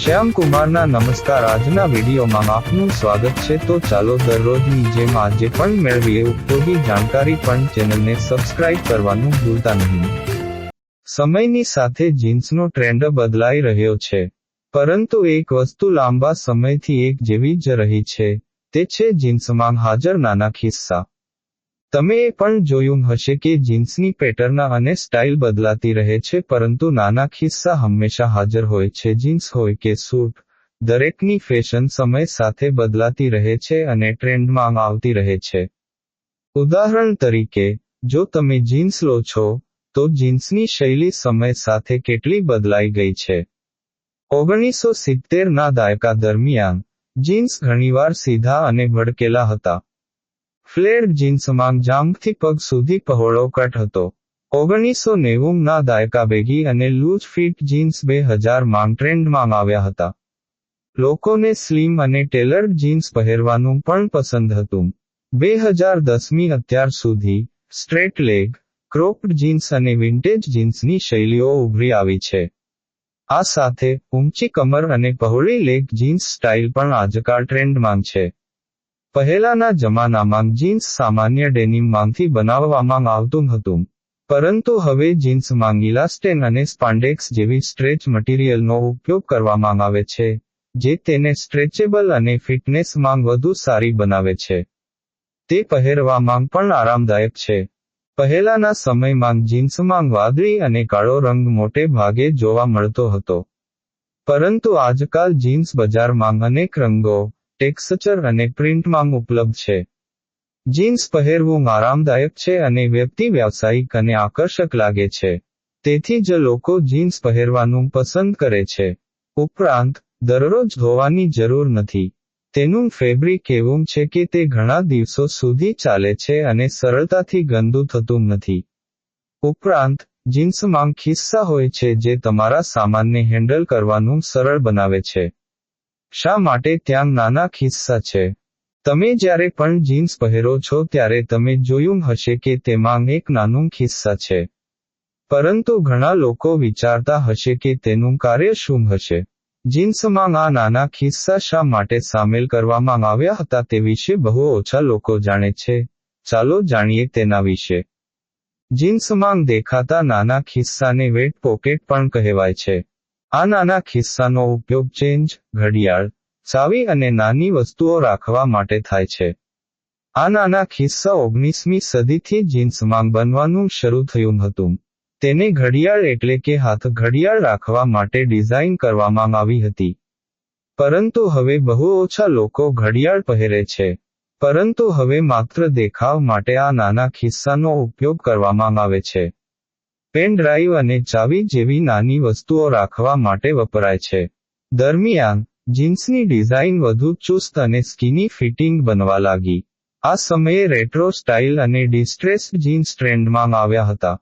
શ્યામ કુમારના નમસ્કાર. આજના વિડીયોમાં આપનું સ્વાગત છે. તો ચાલો દરરોજની જેમ આજે પણ મેળવીએ. ઉપયોગી જાણકારી પણ ચેનલને સબસ્ક્રાઇબ કરવાનું ભૂલતા નહીં. સમયની સાથે જીન્સનો ટ્રેન્ડ બદલાઈ રહ્યો છે. પરંતુ એક વસ્તુ લાંબા સમયથી એક જેવી જ રહી છે. તે છે જીન્સમાં હાજર નાના ખિસ્સા. તમે એ પણ જોયું હશે કે જીન્સની પેટર્ન અને સ્ટાઇલ બદલાતી રહે છે, પરંતુ નાના ખિસ્સા હંમેશા હાજર હોય છે. જીન્સ હોય કે સૂટ, દરેકની ફેશન સમય સાથે બદલાતી રહે છે અને ટ્રેન્ડમાં આવતી રહે છે. ઉદાહરણ તરીકે, જો તમે જીન્સ લો છો, તો જીન્સની શૈલી સમય સાથે કેટલી બદલાઈ ગઈ છે? ઓગણીસો સિત્તેરના દાયકા દરમિયાન, જીન્સ ઘણીવાર સીધા અને ભડકેલા હતા. ફ્લેડ જીન્સમાં જાંઘથી પગ સુધી પહોળો કટ હતો. ઓગણીસો નેવુંના દાયકા બેગી અને લૂઝ ફિટ જીન્સ બે હજાર માંગ ટ્રેન્ડમાં આવ્યા હતા. લોકોને સ્લિમ અને ટેલર્ડ જીન્સ પહેરવાનું પણ પસંદ હતું. બે હજાર દસમી અત્યાર સુધી સ્ટ્રેટ લેગ, ક્રોપ્ડ જીન્સ અને વિન્ટેજ જીન્સની શૈલીઓ ઉભરી આવી છે. આ સાથે ઊંચી કમર અને પહોળી લેગ જીન્સ સ્ટાઇલ પણ આજકાલ ટ્રેન્ડમાં છે. પહેલાના જમાનામાં જીન્સ સામાન્ય ડેનિમમાંથી બનાવવામાં આવતું હતું. પરંતુ હવે જીન્સમાં ઇલાસ્ટેન અને સ્પાન્ડેક્સ જેવી સ્ટ્રેચ મટીરિયલનો ઉપયોગ કરવામાં આવે છે, જે તેને સ્ટ્રેચેબલ અને ફિટનેસમાં વધુ સારી બનાવે છે. તે પહેરવામાં પણ આરામદાયક છે. પહેલાના સમયમાં જીન્સમાં વાદળી અને કાળો રંગ મોટે ભાગે જોવા મળતો હતો. પરંતુ આજકાલ જીન્સ બજારમાં અનેક રંગો ટેક્સચર અને પ્રિન્ટમાં ઉપલબ્ધ છે. જીન્સ પહેરવું આરામદાયક છે અને વ્યક્તિ વ્યાવસાયિક અને આકર્ષક લાગે છે. તેથી જ લોકો જીન્સ પહેરવાનું પસંદ કરે છે. ઉપરાંત, દરરોજ ધોવાની જરૂર નથી. તેનું ફેબ્રિક એવું છે કે તે ઘણા દિવસો સુધી ચાલે છે અને સરળતાથી ગંદુ થતું નથી. ઉપરાંત, જીન્સમાં ખિસ્સા હોય છે જે તમારા સામાનને હેન્ડલ કરવાનું સરળ બનાવે છે. શા માટે ત્યાં નાના ખિસ્સા છે? તમે જ્યારે પણ જીન્સ પહેરો છો ત્યારે તમે જોયું હશે કે તેમાં એક નાનું ખિસ્સા છે. પરંતુ ઘણા લોકો વિચારતા હશે કે તેનું કાર્ય શું હશે? જીન્સમાં આ નાના ખિસ્સા શા માટે સામેલ કરવામાં આવ્યા હતા તે વિશે બહુ ઓછા લોકો જાણે છે. ચાલો જાણીએ તેના વિશે. જીન્સમાં દેખાતા નાના ખિસ્સાને વેટ પોકેટ પણ કહેવાય છે. આ નાના ખિસ્સાનો ઉપયોગ ચેન્જ, ઘડિયાળ, ચાવી અને નાની વસ્તુઓ રાખવા માટે થાય છે. આ નાના ખિસ્સા ઓગણીસમી સદીથી જીન્સમાં બનવાનું શરૂ થયું હતું. તેને ઘડિયાળ એટલે કે હાથ ઘડિયાળ રાખવા માટે ડિઝાઇન કરવામાં આવી હતી. પરંતુ હવે બહુ ઓછા લોકો ઘડિયાળ પહેરે છે. પરંતુ હવે માત્ર દેખાવ માટે આ નાના ખિસ્સાનો ઉપયોગ કરવામાં આવે છે. પેન ડ્રાઈવ અને ચાવી જેવી નાની વસ્તુઓ રાખવા માટે વપરાય છે. દરમિયાન, જીન્સની ડિઝાઇન વધુ ચુસ્ત અને સ્કીની ફિટિંગ બનવા લાગી. આ સમયે રેટ્રો સ્ટાઇલ અને ડિસ્ટ્રેસ્ડ જીન્સ ટ્રેન્ડમાં આવ્યા હતા.